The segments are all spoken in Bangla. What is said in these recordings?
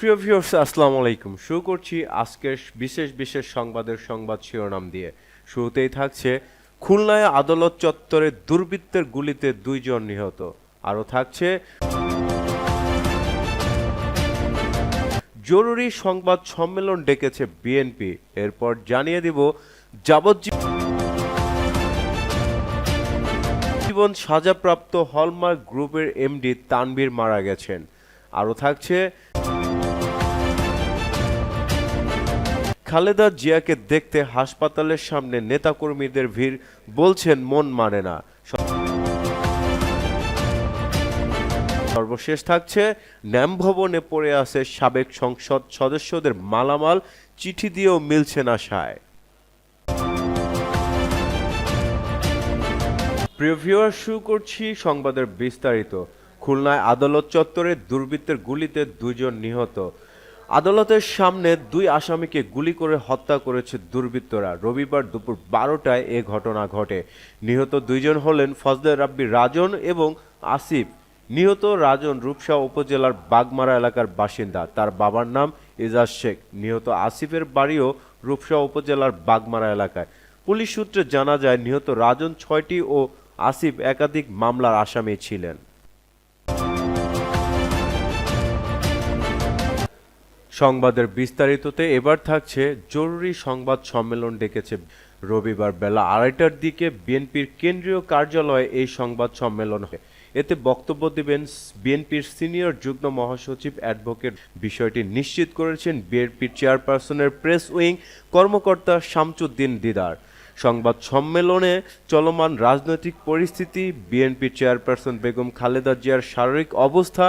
প্রিয় ভিউয়ার্স আসসালামু আলাইকুম। শুরু করছি আজকের বিশেষ বিশেষ সংবাদের সংবাদ শিরোনাম দিয়ে। শুরুতেই থাকছে, খুলনায় আদালত চত্বরে দুর্বৃত্তের গুলিতে দুইজন নিহত। আরও থাকছে, জরুরি সংবাদ সম্মেলন ডেকেছে বিএনপি। এরপর জানিয়ে দিব, যাবজ্জীবন জীবন সাজাপ্রাপ্ত হলমার্ক গ্রুপের এমডি তানভীর মারা গেছেন। আরও থাকছে খালেদা জিয়াকে দেখতে হাসপাতালের সামনে নেতাকর্মীদের ভিড় বলছেন মন মানে না। সর্বশেষ থাকছে, ন্যাম ভবনে পড়ে আছে সাবেক সংসদ সদস্যদের মালামাল, চিঠি দিয়েও মিলছে না সায়। প্রিয় ভিউয়ার শুরু করছি সংবাদের বিস্তারিত। খুলনায় আদালত চত্বরে দুর্বৃত্তের গুলিতে দুইজন নিহত। আদালতের সামনে দুই আসামিকে গুলি করে হত্যা করেছে দুর্বৃত্তরা। রবিবার দুপুর বারোটায় এ ঘটনা ঘটে। নিহত দুইজন হলেন ফজলে রাব্বি রাজন এবং আসিফ। নিহত রাজন রূপসা উপজেলার বাগমারা এলাকার বাসিন্দা। তার বাবার নাম এজাজ শেখ। নিহত আসিফের বাড়িও রূপসা উপজেলার বাগমারা এলাকায়। পুলিশ সূত্রে জানা যায়, নিহত রাজন ছয়টি ও আসিফ একাধিক মামলার আসামি ছিলেন। সংবাদের বিস্তারিততে এবার থাকছে জরুরি সংবাদ সম্মেলন ডেকেছে। রবিবার বেলা আড়াইটার দিকে বিএনপির কেন্দ্রীয় কার্যালয়ে এই সংবাদ সম্মেলন হয় এতে বক্তব্য দেবেন বিএনপির সিনিয়র যুগ্ম মহাসচিব অ্যাডভোকেট। বিষয়টি নিশ্চিত করেছেন বিএনপির চেয়ারপারসনের প্রেস উইং কর্মকর্তা শামসুদ্দিন দিদার। সংবাদ সম্মেলনে চলমান রাজনৈতিক পরিস্থিতি, বিএনপি চেয়ারপারসন বেগম খালেদা জিয়ার শারীরিক অবস্থা,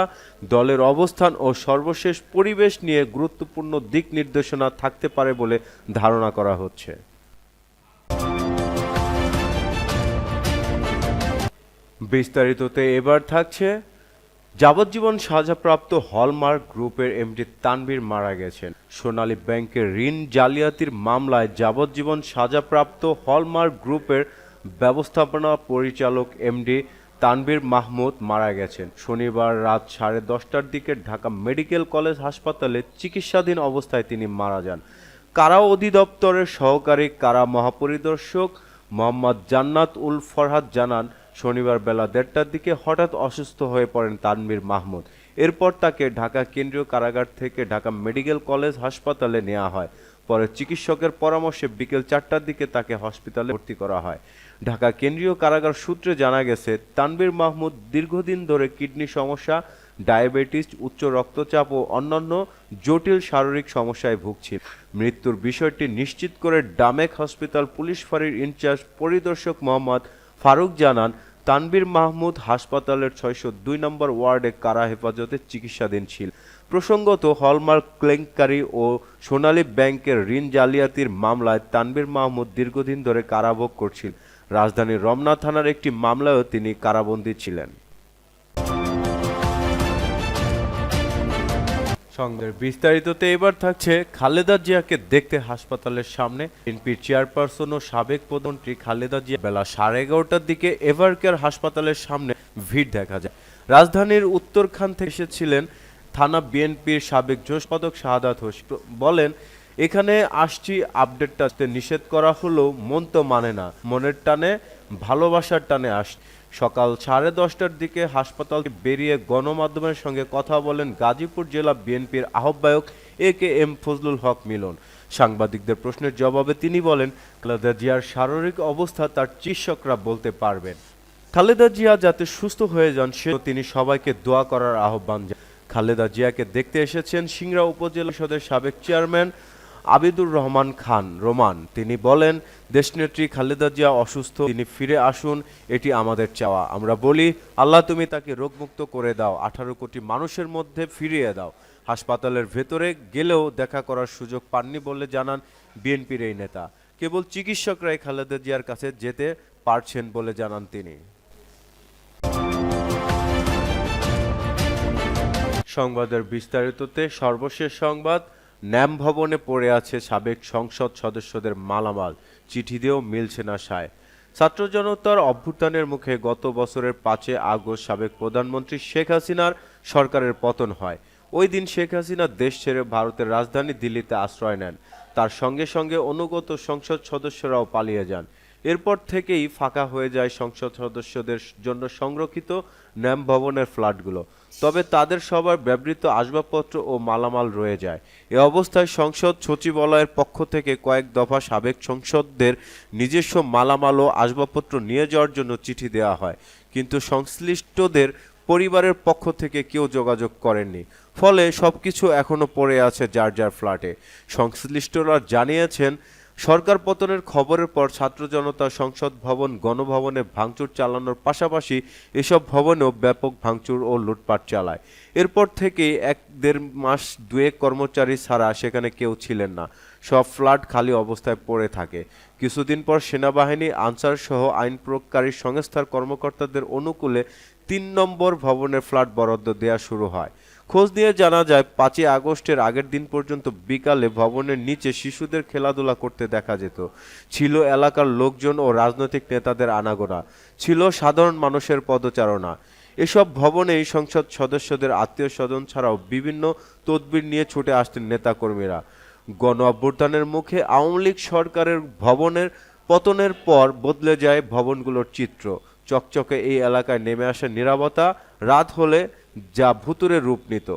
দলের অবস্থান ও সর্বশেষ পরিবেশ নিয়ে গুরুত্বপূর্ণ দিক নির্দেশনা থাকতে পারে বলে ধারণা করা হচ্ছে। বিস্তারিততে এবার থাকছে যাবজ্জীবন সাজাপ্রাপ্ত হলমার্ক গ্রুপের এমডি তানভীর মারা গেছেন। সোনালী ব্যাংকের ঋণ জালিয়াতির মামলায় যাবজ্জীবন সাজাপ্রাপ্ত হলমার্ক গ্রুপের ব্যবস্থাপনা পরিচালক এমডি তানভীর মাহমুদ মারা গেছেন। শনিবার রাত সাড়ে দশটার দিকে ঢাকা মেডিকেল কলেজ হাসপাতালে চিকিৎসাধীন অবস্থায় তিনি মারা যান। কারা অধিদপ্তরের সহকারী, কারা মহাপরিদর্শক, মোহাম্মদ জান্নাত উল ফরহাদ জানান শনিবার বেলা দেড়টার দিকে হঠাৎ অসুস্থ হয়ে পড়েন তানভীর মাহমুদ। এরপর তাকে ঢাকা কেন্দ্রীয় কারাগার থেকে ঢাকা মেডিকেল কলেজ হাসপাতালে নেওয়া হয়। পরে চিকিৎসকের পরামর্শে বিকেল চারটার দিকে তাকে হসপিটালে ভর্তি করা হয়। ঢাকা কেন্দ্রীয় কারাগার সূত্রে জানা গেছে, তানভীর মাহমুদ দীর্ঘদিন ধরে কিডনি সমস্যা, ডায়াবেটিস, উচ্চ রক্তচাপ ও অন্যান্য জটিল শারীরিক সমস্যায় ভুগছিল। মৃত্যুর বিষয়টি নিশ্চিত করে ডামেক হসপিটাল পুলিশ ফাঁড়ির ইনচার্জ পরিদর্শক মোহাম্মদ ফারুক জানান তানবীর মাহমুদ হাসপাতালের ছয়শো দুই নম্বর ওয়ার্ডে কারা হেফাজতে চিকিৎসাধীন ছিল? প্রসঙ্গত, হলমার্ক ক্লেঙ্কারী ও সোনালী ব্যাংকের ঋণ জালিয়াতির মামলায় তানবীর মাহমুদ দীর্ঘদিন ধরে কারাভোগ করছিল রাজধানীর রমনা থানার একটি মামলায়ও তিনি কারাবন্দী ছিলেন। সংবাদের বিস্তারিততে এবার থাকছে খালেদা জিয়াকে দেখতে হাসপাতালের সামনে। এনপির চেয়ারপারসন ও সাবেক প্রধানমন্ত্রী খালেদা জিয়া বেলা সাড়ে এগারোটার দিকে এভারকেয়ার হাসপাতালের সামনে ভিড় দেখা যায়। রাজধানীর উত্তরখান থেকে এসেছিলেন থানা বিএনপির সাবেক জোশপদক শাহাদাত হোসেন। বলেন, এখানে আসছি আপডেটটা নিষেধ করা হলেও মন তো মানে না। মনের টানে, ভালোবাসার টানে আস সকাল সাড়ে দশটার দিকে হাসপাতাল বেরিয়ে গণমাধ্যমের সঙ্গে কথা বলেন গাজীপুর জেলা বিএনপির আহ্বায়ক এ কে এম ফজলুল হক মিলন। সাংবাদিকদের প্রশ্নের জবাবে তিনি বলেন, খালেদা জিয়ার শারীরিক অবস্থা তার চিকিৎসকরা বলতে পারবেন। খালেদা জিয়া যাতে সুস্থ হয়ে যান, সে তিনি সবাইকে দোয়া করার আহ্বান খালেদা জিয়াকে দেখতে এসেছেন সিংড়া উপজেলা পরিষদের সাবেক চেয়ারম্যান আবিদুর রহমান খান রোমান। তিনি বলেন দেশনেত্রী খালেদা জিয়া অসুস্থ, তিনি ফিরে আসুন, এটি আমাদের চাওয়া। আমরা বলি, আল্লাহ, তুমি তাকে রোগমুক্ত করে দাও, আঠারো কোটি মানুষের মধ্যে ফিরিয়ে দাও। হাসপাতালের ভেতরে গেলেও দেখা করার সুযোগ পাননি বলে জানান বিএনপির এই নেতা। কেবল চিকিৎসকরাই খালেদা জিয়ার কাছে যেতে পারছেন বলে জানান তিনি। সংবাদের বিস্তারিততে সর্বশেষ সংবাদ ন্যাম ভবনে পড়ে আছে সাবেক সংসদ সদস্যদের মালামাল। চিঠি দিয়েও মিলছে না সায়। ছাত্র জনতার অভ্যুত্থানের মুখে গত বছরের পাঁচে আগস্ট সাবেক প্রধানমন্ত্রী শেখ হাসিনার সরকারের পতন হয়। ওই দিন শেখ হাসিনা দেশ ছেড়ে ভারতের রাজধানী দিল্লিতে আশ্রয় নেন। তার সঙ্গে সঙ্গে অনুগত সংসদ সদস্যরাও পালিয়ে যান। এরপর থেকেই ফাঁকা হয়ে যায় সংসদ সদস্যদের জন্য সংরক্ষিত ন্যাম ভবনের ফ্ল্যাটগুলো। তবে তাদের সবার ব্যবহৃত আসবাবপত্র ও মালামাল রয়ে যায়। এ অবস্থায় সংসদ সচিবালয়ের পক্ষ থেকে কয়েক দফা সাবেক সংসদদের নিজস্ব মালামাল ও আসবাবপত্র নিয়ে যাওয়ার জন্য চিঠি দেওয়া হয়। কিন্তু সংশ্লিষ্টদের পরিবারের পক্ষ থেকে কেউ যোগাযোগ করেননি। ফলে সবকিছু এখনও পড়ে আছে যার যার ফ্ল্যাটে। সংশ্লিষ্টরা জানিয়েছেন সরকার পতনের খবরের পর ছাত্র জনতা সংসদ ভবন, গণভবনে ভাঙচুর চালানোর পাশাপাশি এসব ভবনেও ব্যাপক ভাঙচুর ও লুটপাট চালায়। এরপর থেকে এক দেড় মাস দুয়েক কর্মচারী ছাড়া সেখানে কেউ ছিলেন না। সব ফ্ল্যাট খালি অবস্থায় পড়ে থাকে। কিছুদিন পর সেনাবাহিনী, আনসার সহ আইন প্রয়োগকারী সংস্থার কর্মকর্তাদের অনুকূলে তিন নম্বর ভবনের ফ্ল্যাট বরাদ্দ দেওয়া শুরু হয়। খোঁজ নিয়ে জানা যায়, পাঁচই আগস্টের আগের দিন পর্যন্ত বিকালে ভবনের নিচে শিশুদের খেলাধুলা করতে দেখা যেত। ছিল এলাকার লোকজন ও রাজনৈতিক নেতাদের আনাগোনা। ছিল সাধারণ মানুষের পদচারণা। এসব ভবনেই সংসদ সদস্যদের আত্মীয় স্বজন ছাড়াও বিভিন্ন তদবির নিয়ে ছুটে আসতেন নেতাকর্মীরা। গণ অভ্যুত্থানের মুখে আওয়ামী লীগ সরকারের ভবনের পতনের পর বদলে যায় ভবনগুলোর চিত্র। চকচকে এই এলাকায় নেমে আসে নিরাপত্তা রাত হলে যা ভুতুরের রূপ নিত।